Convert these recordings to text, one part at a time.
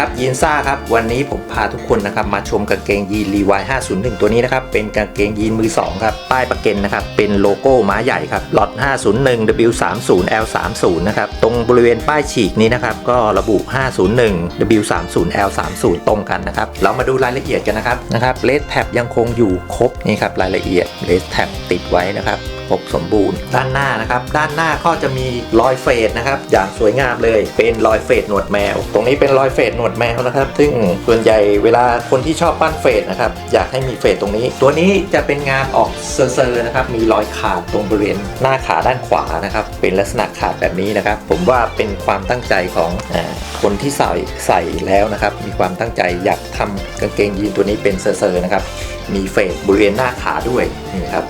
ครับยีนซ่าครับวันนี้ผมพาทุกคนนะครับมาชมกางเกงยีนรีวาย501 ตัวนี้นะครับเป็นกางเกงยีนมือ2ครับป้ายประเก็นนะครับเป็นโลโก้ม้าใหญ่ครับล็อต501 W30 L30 นะครับตรงบริเวณป้ายฉีกนี้นะครับก็ระบุ 501 W30 L30 ตรงกันนะครับเรามาดูรายละเอียดกันนะครับนะครับเลสแท็บยังคงอยู่ครบนี่ครับรายละเอียดเลสแท็บติดไว้นะครับ ครบสมบูรณ์ ด้านหน้านะครับ ด้านหน้าก็จะมีรอยเฟดนะครับ อย่างสวยงามเลย เป็นรอยเฟดหนวดแมว ตรงนี้เป็นรอยเฟดหนวดแมวนะครับ ซึ่งส่วนใหญ่เวลาคนที่ชอบปั้นเฟดนะครับ อยากให้มีเฟดตรงนี้ ตัวนี้จะเป็นงานออกเซอร์ๆนะครับ มีรอยขาดตรงบริเวณหน้าขาด้านขวานะครับ เป็นลักษณะขาดแบบนี้นะครับ ผมว่าเป็นความตั้งใจของอคนที่ใส่ใส่แล้วนะครับ มีความตั้งใจอยากทำกางเกงยีนตัวนี้เป็นเซอร์ๆนะครับ มีเฟดบริเวณหน้าขาด้วยนี่ครับ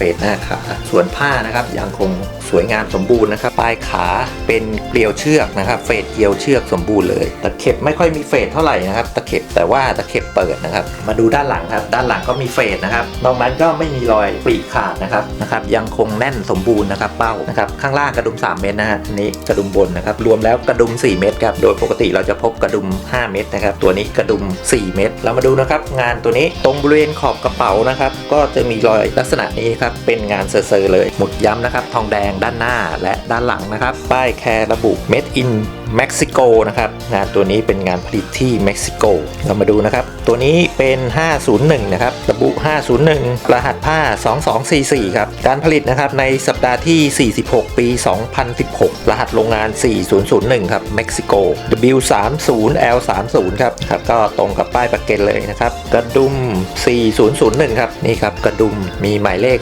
เฟดหน้าขา ส่วนผ้านะครับยังคงสวยงามสมบูรณ์นะครับ ปลายขาเป็นเกลียวเชือกนะครับ เฟดเกลียวเชือกสมบูรณ์เลยตะเข็บไม่ค่อยมีเฟดเท่าไหร่นะครับ ตะเข็บแต่ว่าตะเข็บเปิดนะครับ มาดูด้านหลังครับ ด้านหลังก็มีเฟดนะครับนอกนั้นก็ไม่มีรอยปรีขาดนะครับนะครับยังคงแน่นสมบูรณ์นะครับเป้านะครับข้างล่างกระดุม 3 เม็ดนะฮะอันนี้กระดุมบนนะครับรวมแล้วกระดุม 4 เม็ดครับโดยปกติเราจะพบกระดุม 5 เม็ดนะครับตัวนี้กระดุม 4 เม็ดเรามาดูนะครับงานตัวนี้ตรงบริเวณขอบกระเป๋านะครับก็จะมีรอยลักษณะนี้ครับเป็นงานเซอร์เลยหมุดย้ำนะครับทองแดงด้านหน้าและด้านหลังนะครับป้ายแคร์ระบุ made in เม็กซิโกนะครับงานตัวนี้เป็นงานผลิตที่เม็กซิโกเรามาดูนะครับ ตัวนี้เป็น 501 นะครับ ระบุ 501 รหัสผ้า 2244 ครับ การผลิตนะครับในสัปดาห์ที่ 46 ปี 2016 รหัสโรงงาน 4001 ครับเม็กซิโก W30L30 ครับครับก็ตรงกับป้ายประเก็นเลยนะครับ กระดุม 4001 ครับนี่ครับกระดุมมีหมายเลข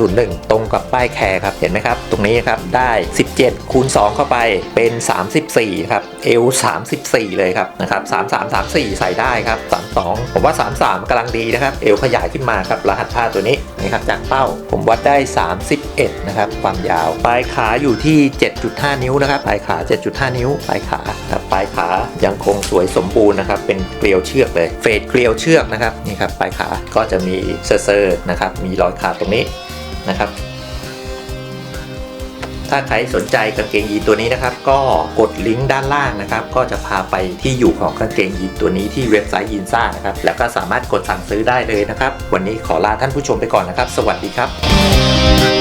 4001 ตรงกับป้ายแคร์ครับเห็นไหมครับ ตรงนี้ครับได้ 17คูณ2เข้าไปเป็น 34ครับเอล34 เลยครับนะครับ33 34 ใส่ได้ครับ 32 ผมว่า 33กำลังดีนะครับเอวขยายขึ้นมาครับรหัสผ้าตัวนี้นะครับจากเป้าผมวัดได้ 31นะครับความยาว ปลายขาอยู่ที่ 7.5 นิ้วนะครับปลายขา 7.5 นิ้วปลายขาครับปลายขายังคงสวยสมบูรณ์นะครับเป็นเกลียวเชือกเลยเฟดเกลียวเชือกนะครับนี่ครับปลายขาก็จะมีเซอร์นะครับมีรอยขาดตรงนี้นะครับ ถ้าใครสนใจกางเกงยีนตัวนี้นะครับ ก็กดลิงก์ด้านล่างนะครับ ก็จะพาไปที่อยู่ของกางเกงยีนตัวนี้ที่เว็บไซต์ยินซ่านะครับ แล้วก็สามารถกดสั่งซื้อได้เลยนะครับ วันนี้ขอลาท่านผู้ชมไปก่อนนะครับ สวัสดีครับ